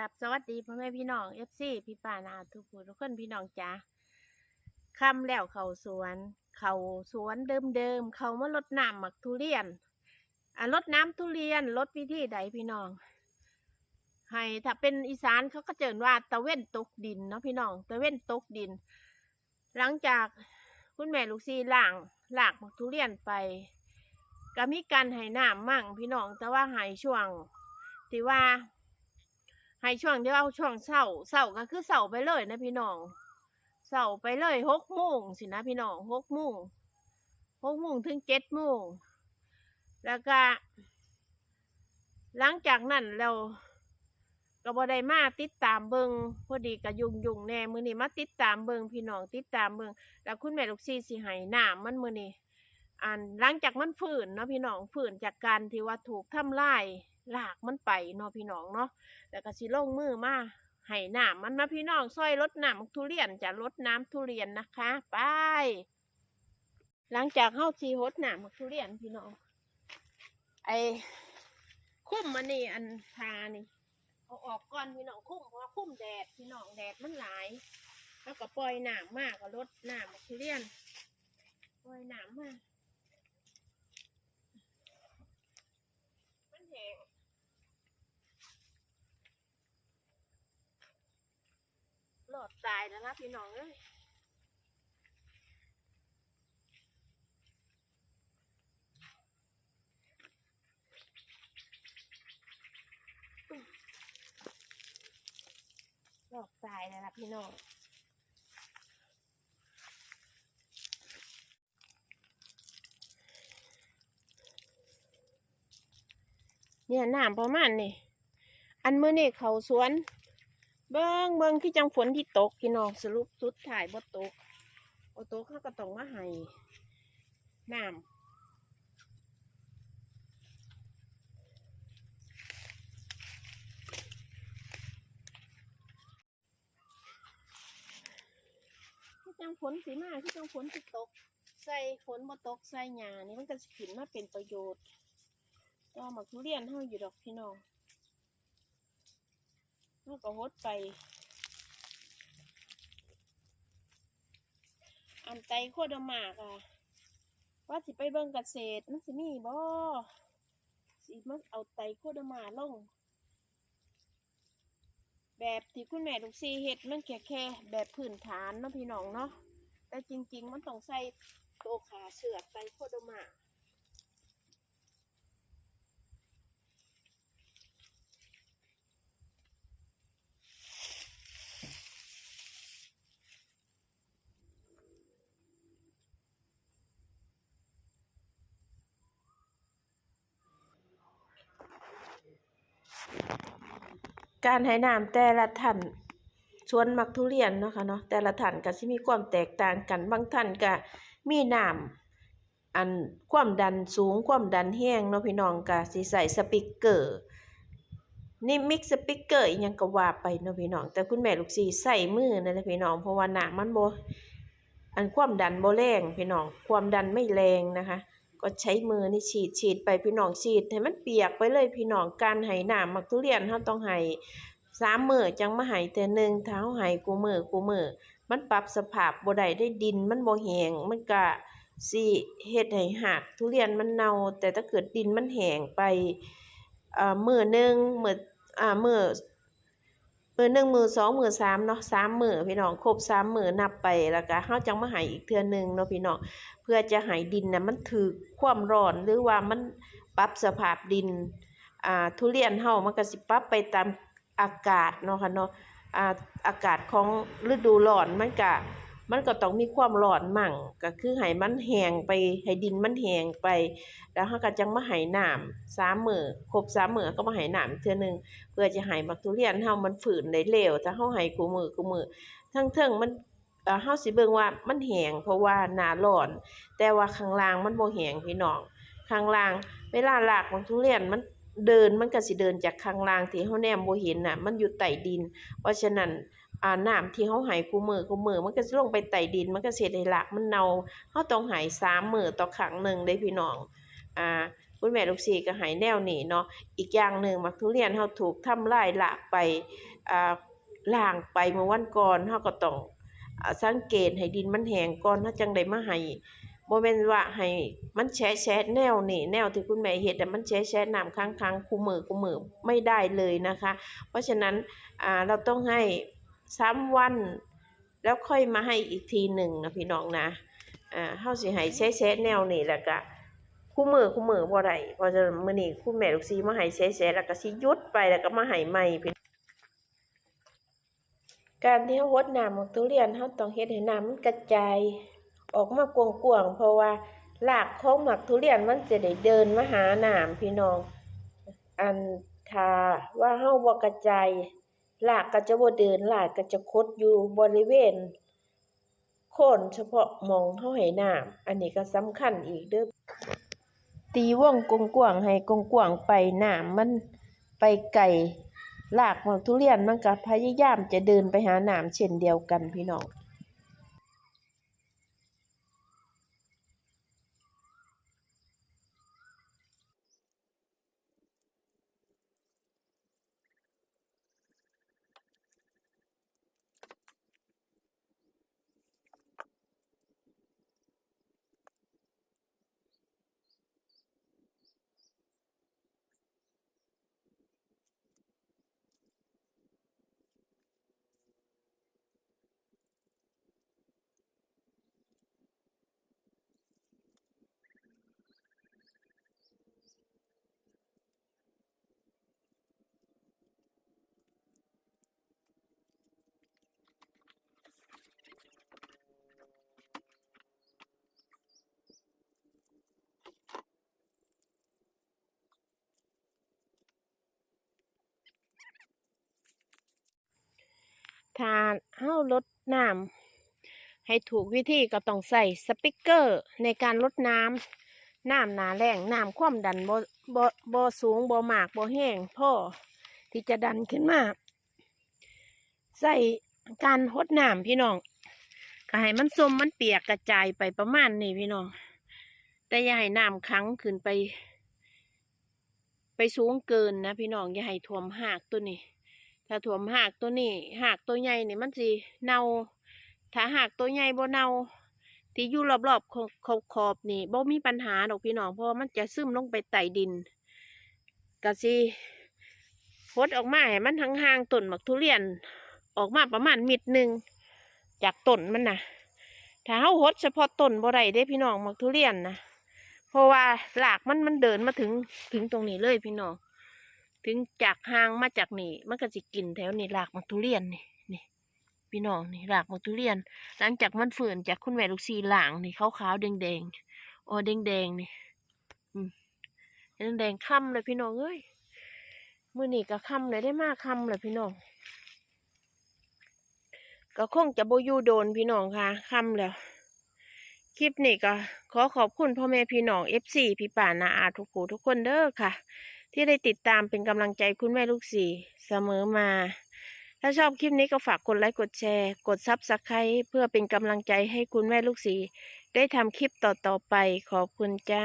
กับสวัสดีพ่อแม่พี่น้องเอฟซีพี่ป้านาทุกผู้ทุกคนพี่น้องจ้าคำแล้วเขาสวน เขาสวนเดิมเดิมๆ เขามาลดน้ำหมักทุเรียนอะลดน้ำทุเรียนลดวิธีใดพี่น้อง ให้ถ้าเป็นอีสานเขาก็เจินว่าตะเว้นตกดินเนาะพี่น้องตะเว้นตกดิน หลังจากคุณแม่ลูกซีล่างลากหมักทุเรียนไปก็มีการให้น้ำมั่งพี่น้องแต่ว่าให้ช่วงที่ว่า ให้ช่วงที่ว่าช่วงเสาเสาก็คือเสาไปเลยนะพี่น้องเสาไปเลยหกโมงสินะพี่น้องหกโมงหกโมงถึงเจ็ดโมงแล้วก็ หลังจากนั้นเราก็บ่ได้มาติดตามเบิงพอดีก็ยุงยุงแน่มือนี้มาติดตามเบิงพี่น้องติดตามเบิงแล้วคุณแม่ลูกซีสิให้น้ำมันมือนี้อันหลังจากมันฝืนเนาะพี่น้องฝืนจากการที่ว่าถูกทำลาย ลากมันไปเนาะพี่น้องเนาะแล้วก็สิลงมือมาให้น้ำมันนะพี่น้องซอยลดน้ำทุเรียนจะลดน้ำทุเรียนนะคะไป หลังจากเข้าซีฮดน้ำทุเรียนพี่น้อง ไอ้คุ้มมันนี่อันทานี่เอาออกก่อนพี่น้องคุ้มเพราะคุ้มแดดพี่น้องแดดมันหลาย แล้วก็ปล่อยน้ำมากก็ลดน้ำทุเรียนปล่อยน้ำมามันแห้ง หลอดตายแล้วนะพี่น้องเอ้ยหลอดตายแล้วนะพี่น้องเนี่ยน้ำประมาณนี่ อันเมื้อนี่เขาสวน เบิ้งเบิ้งที่จังฝนที่ตกพี่น้องสรุปสุดถ่ายบ่ตกบ่ตกเขาก็ต้องมาให้น้ำที่จังฝนสีมาที่จังฝนที่ตก ใส่ฝนบ่ตกใส่หญ้านี่มันก็สิขึ้นมาเป็นประโยชน์ก็หมักทุเรียนเฮาอยู่ดอกพี่น้อง มันก็หดไป อันไตโคดมากอะ ว่าสิไปเบิ่งเกษตรมันสิมีบ่สิมันเอาไตโคดมาลง แบบที่คุณแม่ลูกซีเฮ็ดมันแค่แค่แบบพื้นฐานเนาะพี่น้องเนาะแต่จริง ๆ มันต้องใส่โตวขาเสือกไตโคดมา การให้น้ำแต่ละท่านสวนมักทุเรียนเนาะค่ะเนาะแต่ละท่านก็สิมีความแตกต่างกันบางท่านก็มีน้ำอันความดันสูงความดันแห้งเนาะพี่น้องก็สิใส่สปีกเกอร์นี่มิกสปีกเกอร์อีหยังก็ว่าไปเนาะพี่น้อง แต่คุณแม่ลูกสีใส่มือนั่นแหละพี่น้องเพราะว่าน้ำมันโบอันความดันโบแรงพี่น้อง ความดันไม่แรงนะคะ ก็ใช้มือนี่ฉีดฉีดไปพี่น้องฉีด ให้มันเปียกไปเลยพี่น้องการให้น้ำมักทุเรียนเราต้องให้สามมือจังมาให้แต่หนึ่งถ้าเราให้กูมือกูมือมันปรับสภาพบ่ได้ได้ดินมันบ่แหงมันก็สิเฮ็ดให้หากทุเรียนมันเน่าแต่ถ้าเกิดดินมันแห้งไปเอ่อมือหนึ่งมืออ่ามือ มือหนึ่งมือสองมือสามเนาะสามมือพี่น้องครบสามมือนับไปแล้วก็เขาจังมาให้อีกเทื่อหนึงเนาะพี่น้องเพื่อจะหายดินนะมันถือความร้อนหรือว่ามันปรับสภาพดินอ่าทุเรียนเฮามันก็สิปรับไปตามอากาศเนาะค่ะเนาะอ่าอากาศของฤดูร้อนมันก็ มันก็ต้องมีความร้อนมั่งก็คือให้มันแห้งไปให้ดินมันแห้งไป แล้วเฮาก็จังมาให้น้ำสามมือครบสามมือก็มาให้น้ำเทื่อนึงเพื่อจะให้มักทุเรียนเฮามันฝืนได้เร็วถ้าเฮาให้กูมือกูมือทั้งเทิงมันเอ่อเฮาสิเบิ่งว่ามันแห้งเพราะว่าหน้าร้อน แต่ว่าข้างล่างมันบ่แห้งพี่น้องข้างล่างเวลาหลากของทุเรียนมันเดินมันก็สิเดินจากข้างล่างที่เฮาแนมบ่เห็นน่ะ มันอยู่ใต้ดิน เพราะฉะนั้น อ่าน้ำที่เฮาให้คู่มือคูมือมันก็สิลงไปใต้ดินมันก็สิเฮ็ดให้รากมันเน่าเฮาต้องให้3มื้อต่อครั้งหนึ่งเด้พี่น้องอ่าคุณแม่ลูกศิษย์ก็ให้แนวหนีเนาะอีกอย่างหนึ่งมักทุเรียนเฮาถูกทำลายละไปอ่าล้างไปเมื่อวันก่อนเฮาก็ต้องอสังเกตให้ดินมันแห้งก่อนเฮาจังได้มาให้บ่แม่นว่าให้มันแฉะแฉะแนวนี่แนวที่คุณแม่เฮ็ดแต่มันแฉะแฉะน้ำค้างๆคู่มือคูมือไม่ได้เลยนะคะ เพราะฉะนั้นอ่าเราต้องให้ ซ้ำวัน แล้วค่อยมาให้อีกทีหนึ่งนะพี่น้องนะอ่าเฮาสิให้แฉะๆแนวนี่แล้วก็คู่มือคู่มือบ่ได้เพราะฉะนั้นมื้อนี้คุณแม่ลูกศิษย์มาให้แฉะๆแล้วก็สิหยุดไปแล้วก็มาให้ใหม่พี่การที่เฮาหดน้ำของทุเรียนเฮาต้องเฮ็ดให้น้ำมันกระจายออกมากว้างๆเพราะว่ารากของหมักทุเรียนมันจะได้เดินมาหาน้ำพี่น้อง อันถ้าว่าเฮาบ่กระจาย หลากก็จะบ่เดินหลากก็จะคดอยู่บริเวณโคนเฉพาะมองเฮาให้น้ำอันนี้ก็สำคัญอีกเด้อตีวงกว้างให้กว้างไปน้ำมันไปไกลากของทุเรียนมันก็พยายามจะเดินไปหาน้ำเช่นเดียวกันพี่น้อง ถ้าเฮาลดน้ำให้ถูกวิธีก็ต้องใส่สปิกเกอร์ ในการลดน้ำน้ำหนาแรงน้ำความดันบ่บ่บ่สูงบ่หมากบ่แห้งพ่อที่จะดันขึ้นมา ใส่การหดน้ำพี่น้องก็ให้มันสมมันเปียกกระจายไปประมาณนี้พี่น้อง แต่อย่าให้น้ำขังขึ้นไป ไปสูงเกินนะพี่น้องอย่าให้ท่วมหากตัวนี้ ถ้าถ่วมหากตัวนี้หากตัวใหญ่นี่มันสิเน่า ถ้าหากตัวใหญ่บ่เน่าที่อยู่รอบๆขอบขอบขอบนี่บ่มีปัญหาดอกพี่น้องเพราะว่ามันจะซึมลงไปใต้ดินก็สิพดออกมาให้มันห่างๆต้นหมักทุเรียน ออกมาประมาณมิดหนึ่งจากต้นมันนะถ้าเฮาหดเฉพาะต้นบ่ได้เด้พี่น้องหมักทุเรียนนะเพราะว่าหลากมันมันเดินมาถึงถึงตรงนี้เลยพี่น้อง ถึงจากห่างมาจากนี่มันก็สิกินแถวนี่รากมักทุเรียนนี่นี่พี่น้องนี่รากมักทุเรียน หลังจากมันฝืนจากคุณแม่ลูกซีหลางนี่ขาวๆแดงๆอ๋อแดงๆนี่อืมแดงๆค่ำเลยพี่น้องเอ้ยมื้อนี้ก็ค่ำเลยได้มากค่ำเลยพี่น้องก็คงจะโบยูโดนพี่น้องค่ะค่ำแล้ว คลิปนี้ก็ขอขอบคุณพ่อแม่พี่น้องเอฟซีพี่ป่านาอาทุกผู้ทุกคนเด้อค่ะ ที่ได้ติดตามเป็นกำลังใจคุณแม่ลูกสี่เสมอมา ถ้าชอบคลิปนี้ก็ฝากกดไลค์กดแชร์ กดซับสไครต์เพื่อเป็นกำลังใจให้คุณแม่ลูกสี่ได้ทำคลิปต่อๆไปขอบคุณจ้า